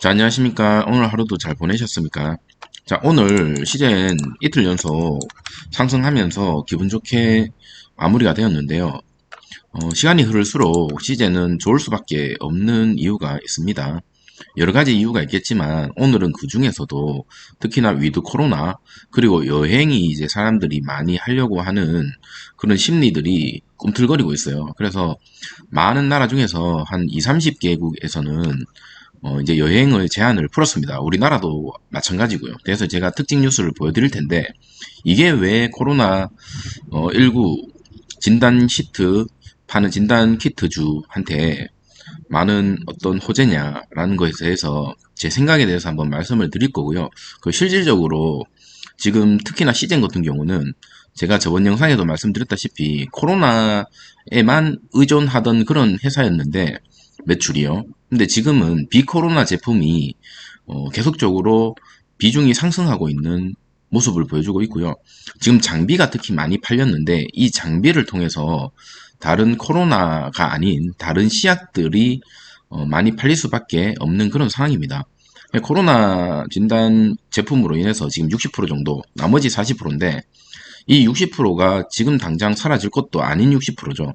자, 안녕하십니까. 오늘 하루도 잘 보내셨습니까? 자, 오늘 시젠 이틀 연속 상승하면서 기분 좋게 마무리가 되었는데요. 어, 시간이 흐를수록 시젠은 좋을 수밖에 없는 이유가 있습니다. 여러 가지 이유가 있겠지만 오늘은 그 중에서도 특히나 위드 코로나 그리고 여행이 이제 사람들이 많이 하려고 하는 그런 심리들이 꿈틀거리고 있어요. 그래서 많은 나라 중에서 한 2, 30개국에서는 어, 이제 여행의 제한을 풀었습니다. 우리나라도 마찬가지고요. 그래서 제가 특징 뉴스를 보여드릴 텐데 이게 왜 코로나 어, 19 진단 시트 파는 진단 키트주한테 많은 어떤 호재냐라는 것에 대해서 제 생각에 대해서 한번 말씀을 드릴 거고요. 그 실질적으로 지금 특히나 시젠 같은 경우는 제가 저번 영상에도 말씀드렸다시피 코로나에만 의존하던 그런 회사였는데 매출이요. 근데 지금은 비코로나 제품이 어, 계속적으로 비중이 상승하고 있는 모습을 보여주고 있고요. 지금 장비가 특히 많이 팔렸는데 이 장비를 통해서 다른 코로나가 아닌 다른 씨앗들이 어, 많이 팔릴 수밖에 없는 그런 상황입니다. 코로나 진단 제품으로 인해서 지금 60% 정도, 나머지 40%인데 이 60%가 지금 당장 사라질 것도 아닌 60%죠.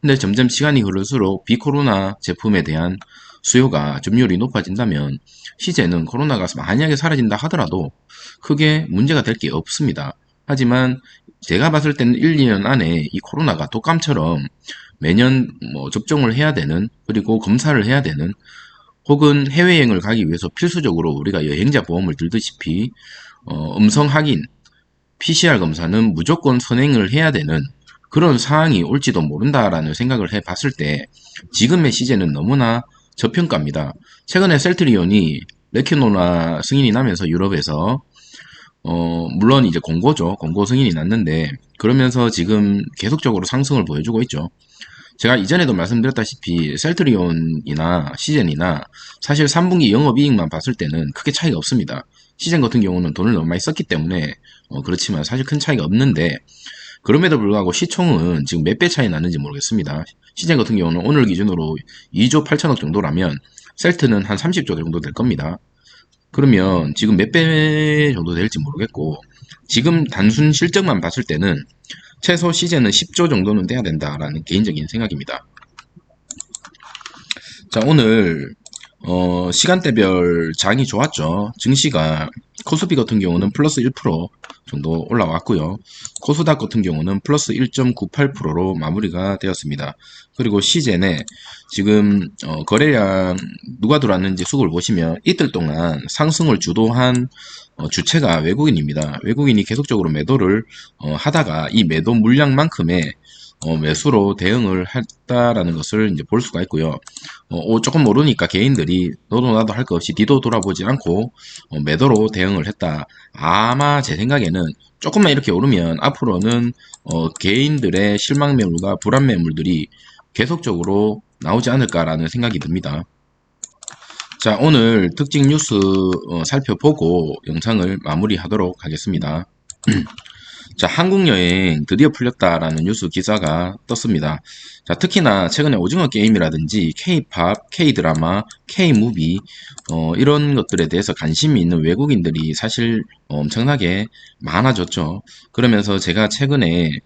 근데 점점 시간이 흐를수록 비코로나 제품에 대한 수요가 점유율이 높아진다면 시제는 코로나가 만약에 사라진다 하더라도 크게 문제가 될 게 없습니다. 하지만 제가 봤을 때는 1, 2년 안에 이 코로나가 독감처럼 매년 뭐 접종을 해야 되는 그리고 검사를 해야 되는 혹은 해외여행을 가기 위해서 필수적으로 우리가 여행자 보험을 들듯이 어, 음성 확인 PCR 검사는 무조건 선행을 해야 되는 그런 상황이 올지도 모른다라는 생각을 해 봤을 때 지금의 시제는 너무나 저평가입니다. 최근에 셀트리온이 레큐노나 승인이 나면서 유럽에서 어 물론 이제 공고죠. 공고 승인이 났는데 그러면서 지금 계속적으로 상승을 보여주고 있죠. 제가 이전에도 말씀드렸다시피 셀트리온이나 시젠이나 사실 3분기 영업이익만 봤을 때는 크게 차이가 없습니다. 시젠 같은 경우는 돈을 너무 많이 썼기 때문에 어 그렇지만 사실 큰 차이가 없는데 그럼에도 불구하고 시총은 지금 몇 배 차이 나는지 모르겠습니다. 시젠 같은 경우는 오늘 기준으로 2조 8천억 정도라면 셀트는 한 30조 정도 될 겁니다. 그러면 지금 몇 배 정도 될지 모르겠고 지금 단순 실적만 봤을 때는 최소 시제는 10조 정도는 돼야 된다라는 개인적인 생각입니다. 자 오늘 어, 시간대별 장이 좋았죠. 증시가 코스피 같은 경우는 플러스 1% 정도 올라왔고요. 코스닥 같은 경우는 플러스 1.98%로 마무리가 되었습니다. 그리고 시젠에 지금 어, 거래량 누가 들어왔는지 수급을 보시면 이틀 동안 상승을 주도한 어, 주체가 외국인입니다. 외국인이 계속적으로 매도를 어, 하다가 이 매도 물량만큼의 어, 매수로 대응을 했다라는 것을 이제 볼 수가 있고요. 어, 조금 모르니까 개인들이 너도 나도 할 것 없이 뒤도 돌아보지 않고 어, 매도로 대응을 했다. 아마 제 생각에는 조금만 이렇게 오르면 앞으로는 어, 개인들의 실망 매물과 불안 매물들이 계속적으로 나오지 않을까라는 생각이 듭니다. 자, 오늘 특징 뉴스 어, 살펴보고 영상을 마무리하도록 하겠습니다. 자, 한국 여행 드디어 풀렸다라는 뉴스 기사가 떴습니다. 자, 특히나 최근에 오징어 게임이라든지 K-팝, K-드라마, K-무비 어, 이런 것들에 대해서 관심이 있는 외국인들이 사실 엄청나게 많아졌죠. 그러면서 제가 최근에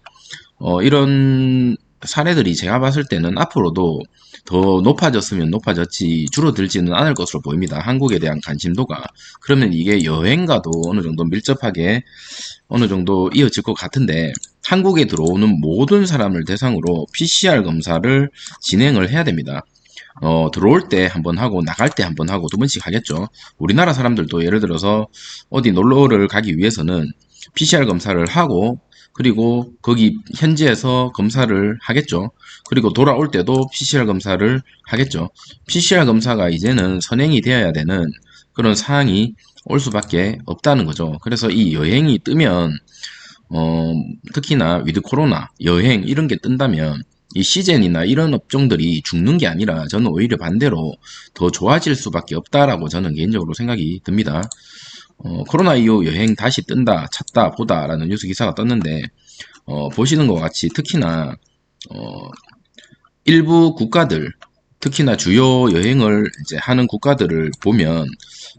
어, 이런 사례들이 제가 봤을 때는 앞으로도 더 높아졌으면 높아졌지 줄어들지는 않을 것으로 보입니다. 한국에 대한 관심도가. 그러면 이게 여행과도 어느 정도 밀접하게 어느 정도 이어질 것 같은데 한국에 들어오는 모든 사람을 대상으로 PCR 검사를 진행을 해야 됩니다. 어, 들어올 때 한 번 하고 나갈 때 한 번 하고 두 번씩 하겠죠. 우리나라 사람들도 예를 들어서 어디 놀러를 가기 위해서는 PCR 검사를 하고 그리고 거기 현지에서 검사를 하겠죠. 그리고 돌아올 때도 PCR 검사를 하겠죠. PCR 검사가 이제는 선행이 되어야 되는 그런 사항이 올 수밖에 없다는 거죠. 그래서 이 여행이 뜨면 어, 특히나 위드 코로나, 여행 이런 게 뜬다면 이 시젠이나 이런 업종들이 죽는 게 아니라 저는 오히려 반대로 더 좋아질 수밖에 없다라고 저는 개인적으로 생각이 듭니다. 어, 코로나 이후 여행 다시 뜬다, 찾다, 보다라는 뉴스 기사가 떴는데 어, 보시는 것 같이 특히나 어, 일부 국가들 특히나 주요 여행을 이제 하는 국가들을 보면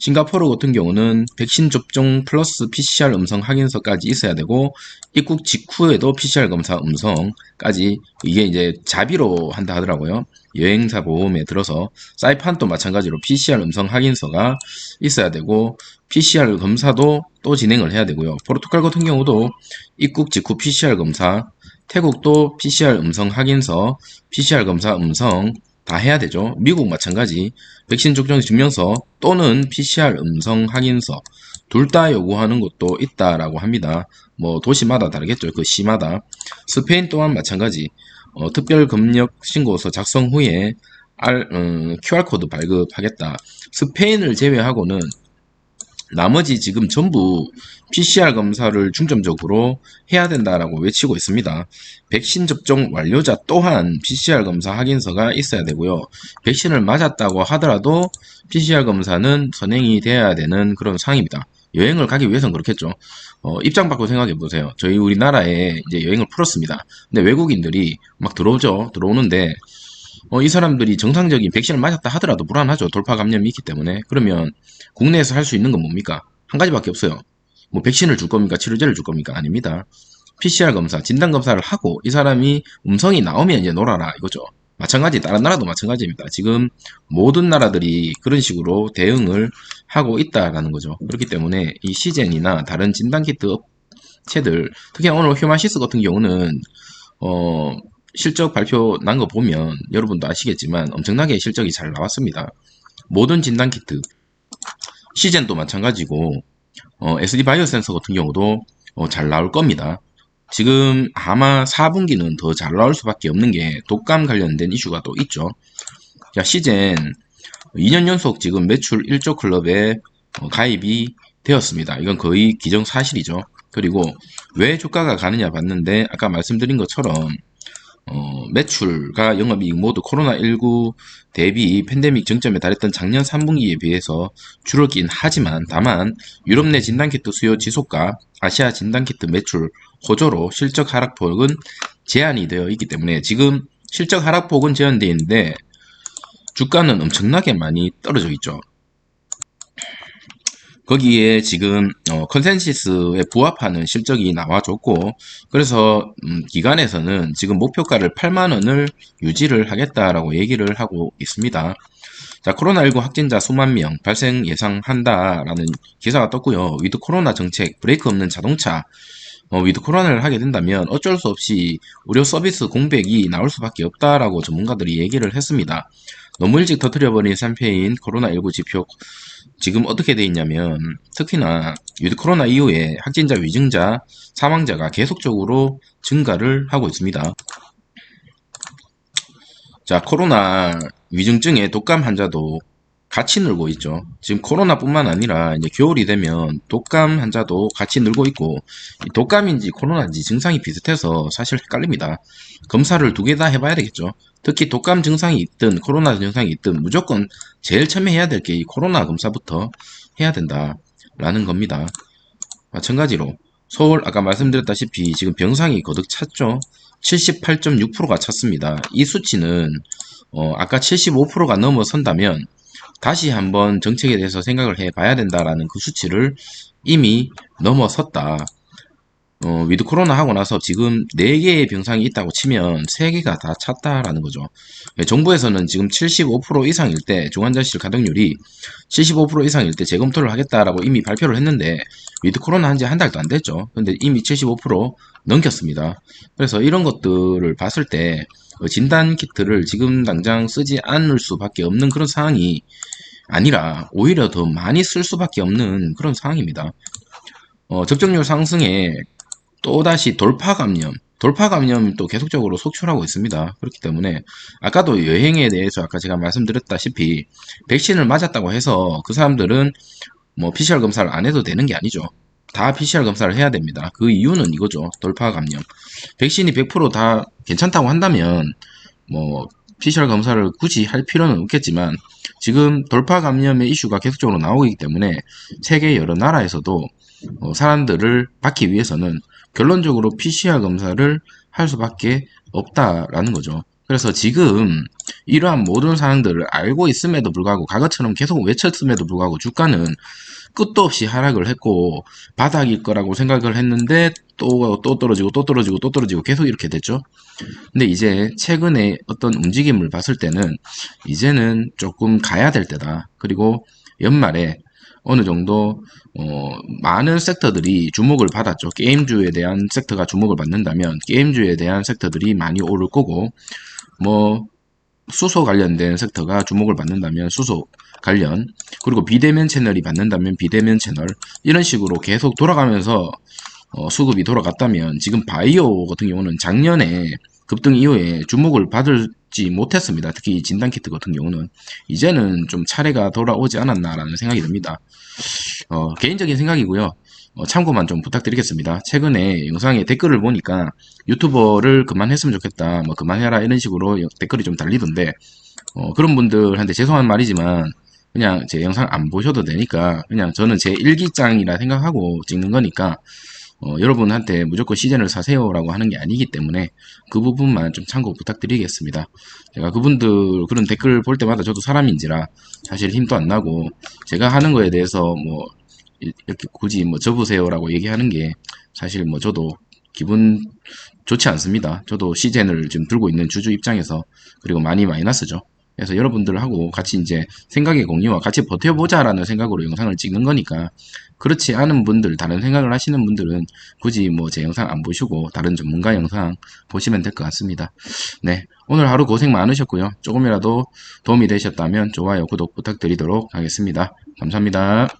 싱가포르 같은 경우는 백신 접종 플러스 PCR 음성 확인서까지 있어야 되고 입국 직후에도 PCR 검사 음성까지 이게 이제 자비로 한다 하더라고요. 여행사 보험에 들어서 사이판도 마찬가지로 PCR 음성 확인서가 있어야 되고 PCR 검사도 또 진행을 해야 되고요. 포르투갈 같은 경우도 입국 직후 PCR 검사, 태국도 PCR 음성 확인서, PCR 검사 음성 다 해야 되죠. 미국 마찬가지 백신 접종 증명서 또는 PCR 음성 확인서 둘 다 요구하는 곳도 있다라고 합니다. 뭐 도시마다 다르겠죠. 그 시마다. 스페인 또한 마찬가지 어, 특별 검역 신고서 작성 후에 R, 음, QR코드 발급하겠다. 스페인을 제외하고는 나머지 지금 전부 PCR 검사를 중점적으로 해야 된다라고 외치고 있습니다. 백신 접종 완료자 또한 PCR 검사 확인서가 있어야 되고요. 백신을 맞았다고 하더라도 PCR 검사는 선행이 돼야 되는 그런 상황입니다. 여행을 가기 위해서는 그렇겠죠. 어, 입장 바꿔 생각해 보세요. 저희 우리나라에 이제 여행을 풀었습니다. 근데 외국인들이 막 들어오죠. 들어오는데 어, 이 사람들이 정상적인 백신을 맞았다 하더라도 불안하죠. 돌파 감염이 있기 때문에. 그러면 국내에서 할 수 있는 건 뭡니까? 한 가지밖에 없어요. 뭐 백신을 줄 겁니까? 치료제를 줄 겁니까? 아닙니다. PCR 검사, 진단 검사를 하고 이 사람이 음성이 나오면 이제 놀아라 이거죠. 마찬가지 다른 나라도 마찬가지입니다. 지금 모든 나라들이 그런 식으로 대응을 하고 있다라는 거죠. 그렇기 때문에 이 시젠이나 다른 진단 키트 업체들 특히 오늘 휴마시스 같은 경우는 어 실적 발표 난 거 보면 여러분도 아시겠지만 엄청나게 실적이 잘 나왔습니다. 모든 진단 키트 시젠도 마찬가지고 어, SD 바이오 센서 같은 경우도 어, 잘 나올 겁니다. 지금 아마 4분기는 더 잘 나올 수밖에 없는 게 독감 관련된 이슈가 또 있죠. 자, 시젠 2년 연속 지금 매출 1조 클럽에 어, 가입이 되었습니다. 이건 거의 기정사실이죠. 그리고 왜 주가가 가느냐 봤는데 아까 말씀드린 것처럼 어, 매출과 영업이익 모두 코로나19 대비 팬데믹 정점에 달했던 작년 3분기에 비해서 줄었긴 하지만 다만 유럽 내 진단키트 수요 지속과 아시아 진단키트 매출 호조로 실적 하락폭은 제한이 되어 있기 때문에 지금 실적 하락폭은 제한되어 있는데 주가는 엄청나게 많이 떨어져 있죠. 거기에 지금 어, 컨센시스에 부합하는 실적이 나와줬고 그래서 음, 기관에서는 지금 목표가를 8만 원을 유지를 하겠다라고 얘기를 하고 있습니다. 자 코로나19 확진자 수만 명 발생 예상한다라는 기사가 떴고요. 위드 코로나 정책 브레이크 없는 자동차 어, 위드 코로나를 하게 된다면 어쩔 수 없이 의료 서비스 공백이 나올 수밖에 없다라고 전문가들이 얘기를 했습니다. 너무 일찍 터뜨려버린 샴페인 코로나19 지표 지금 어떻게 돼 있냐면 특히나 코로나 이후에 확진자 위증자 사망자가 계속적으로 증가를 하고 있습니다. 자 코로나 위중증의 독감 환자도 같이 늘고 있죠. 지금 코로나뿐만 아니라 이제 겨울이 되면 독감 환자도 같이 늘고 있고 독감인지 코로나인지 증상이 비슷해서 사실 헷갈립니다. 검사를 두 개 다 해봐야 되겠죠. 특히 독감 증상이 있든 코로나 증상이 있든 무조건 제일 처음에 해야 될 게 이 코로나 검사부터 해야 된다라는 겁니다. 마찬가지로 서울 아까 말씀드렸다시피 지금 병상이 거듭 찼죠. 78.6%가 찼습니다. 이 수치는 어, 아까 75%가 넘어선다면 다시 한번 정책에 대해서 생각을 해봐야 된다라는 그 수치를 이미 넘어섰다. 어, 위드 코로나 하고 나서 지금 4개의 병상이 있다고 치면 3개가 다 찼다라는 거죠. 예, 정부에서는 지금 75% 이상일 때 중환자실 가동률이 75% 이상일 때 재검토를 하겠다라고 이미 발표를 했는데 위드 코로나 한 지 한 달도 안 됐죠. 근데 이미 75% 넘겼습니다. 그래서 이런 것들을 봤을 때 어, 진단 키트를 지금 당장 쓰지 않을 수밖에 없는 그런 상황이 아니라 오히려 더 많이 쓸 수밖에 없는 그런 상황입니다. 어, 접종률 상승에 또다시 돌파 감염, 돌파 감염 또 계속적으로 속출하고 있습니다. 그렇기 때문에 아까도 여행에 대해서 아까 제가 말씀드렸다시피 백신을 맞았다고 해서 그 사람들은 뭐 PCR 검사를 안 해도 되는 게 아니죠. 다 PCR 검사를 해야 됩니다. 그 이유는 이거죠. 돌파 감염. 백신이 100%다 괜찮다고 한다면 뭐 PCR 검사를 굳이 할 필요는 없겠지만 지금 돌파 감염의 이슈가 계속적으로 나오기 때문에 세계 여러 나라에서도 어, 사람들을 받기 위해서는 결론적으로 PCR 검사를 할 수밖에 없다라는 거죠. 그래서 지금 이러한 모든 사항들을 알고 있음에도 불구하고 과거처럼 계속 외쳤음에도 불구하고 주가는 끝도 없이 하락을 했고 바닥일 거라고 생각을 했는데 또, 또 떨어지고 또 떨어지고 또 떨어지고 계속 이렇게 됐죠. 근데 이제 최근에 어떤 움직임을 봤을 때는 이제는 조금 가야 될 때다. 그리고 연말에 어느 정도 어, 많은 섹터들이 주목을 받았죠. 게임주에 대한 섹터가 주목을 받는다면 게임주에 대한 섹터들이 많이 오를 거고 뭐 수소 관련된 섹터가 주목을 받는다면 수소 관련 그리고 비대면 채널이 받는다면 비대면 채널 이런 식으로 계속 돌아가면서 어, 수급이 돌아갔다면 지금 바이오 같은 경우는 작년에 급등 이후에 주목을 받을지 못했습니다. 특히 진단키트 같은 경우는 이제는 좀 차례가 돌아오지 않았나라는 생각이 듭니다. 어, 개인적인 생각이고요. 어, 참고만 좀 부탁드리겠습니다. 최근에 영상에 댓글을 보니까 유튜버를 그만했으면 좋겠다, 뭐 그만해라 이런 식으로 여- 댓글이 좀 달리던데 어, 그런 분들한테 죄송한 말이지만 그냥 제 영상 안 보셔도 되니까 그냥 저는 제 일기장이라 생각하고 찍는 거니까 어, 여러분한테 무조건 시즌을 사세요라고 하는 게 아니기 때문에 그 부분만 좀 참고 부탁드리겠습니다. 제가 그분들 그런 댓글 볼 때마다 저도 사람인지라 사실 힘도 안 나고 제가 하는 거에 대해서 뭐 이- 이렇게 굳이 뭐 접으세요라고 얘기하는 게 사실 뭐 저도 기분 좋지 않습니다. 저도 시젠을 지금 들고 있는 주주 입장에서 그리고 많이 마이너스죠. 그래서 여러분들하고 같이 이제 생각의 공유와 같이 버텨보자라는 생각으로 영상을 찍는 거니까 그렇지 않은 분들, 다른 생각을 하시는 분들은 굳이 뭐 제 영상 안 보시고 다른 전문가 영상 보시면 될 것 같습니다. 네. 오늘 하루 고생 많으셨고요. 조금이라도 도움이 되셨다면 좋아요, 구독 부탁드리도록 하겠습니다. 감사합니다.